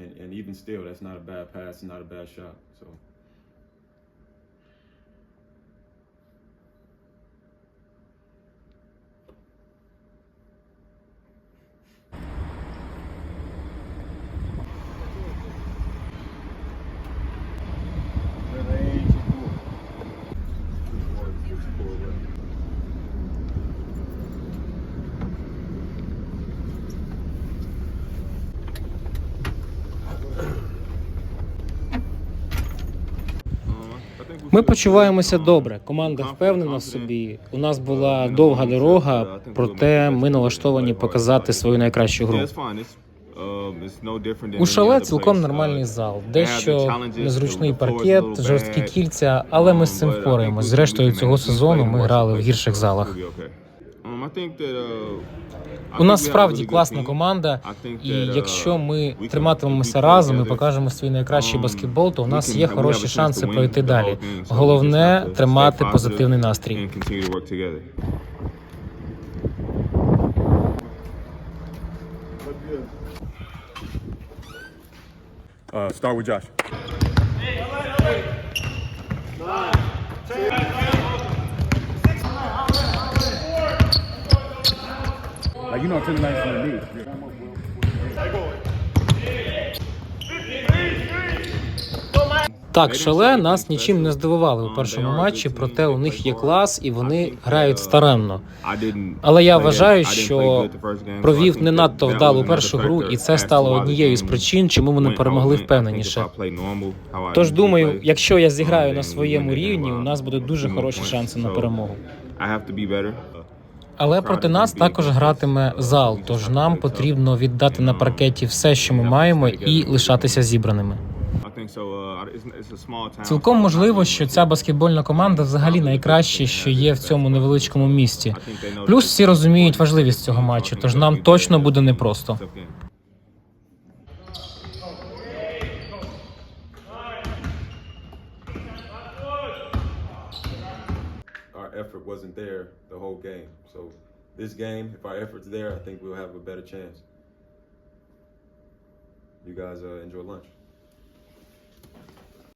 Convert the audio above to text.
and and even still, that's not a bad pass, not a bad shot. So. Ми почуваємося добре. Команда впевнена в собі. У нас була довга дорога, проте ми налаштовані показати свою найкращу гру. У шале цілком нормальний зал, дещо незручний паркет, жорсткі кільця, але ми з цим впораємось. Зрештою, цього сезону ми грали в гірших залах. У нас справді класна команда, і якщо ми триматимемося разом і покажемо свій найкращий баскетбол, то у нас є хороші шанси пройти далі. Головне тримати позитивний настрій. Uh, start with Josh. Like you know, ten nights from the. Так, шале нас нічим не здивували у першому матчі, проте у них є клас і вони грають старанно. Але я вважаю, що провів не надто вдалу першу гру, і це стало однією з причин, чому не перемогли впевненіше. Тож думаю, якщо я зіграю на своєму рівні, у нас будуть дуже хороші шанси на перемогу. Але проти нас також гратиме зал, тож нам потрібно віддати на паркеті все, що ми маємо, і лишатися зібраними. Цілком можливо, що ця баскетбольна команда взагалі найкраще, що є в цьому невеличкому місті. Плюс всі розуміють важливість цього матчу, тож нам точно буде непросто. Our effort wasn't there the whole game. So this game, if our effort's there, I think we'll have a better chance. You guys uh, enjoy lunch.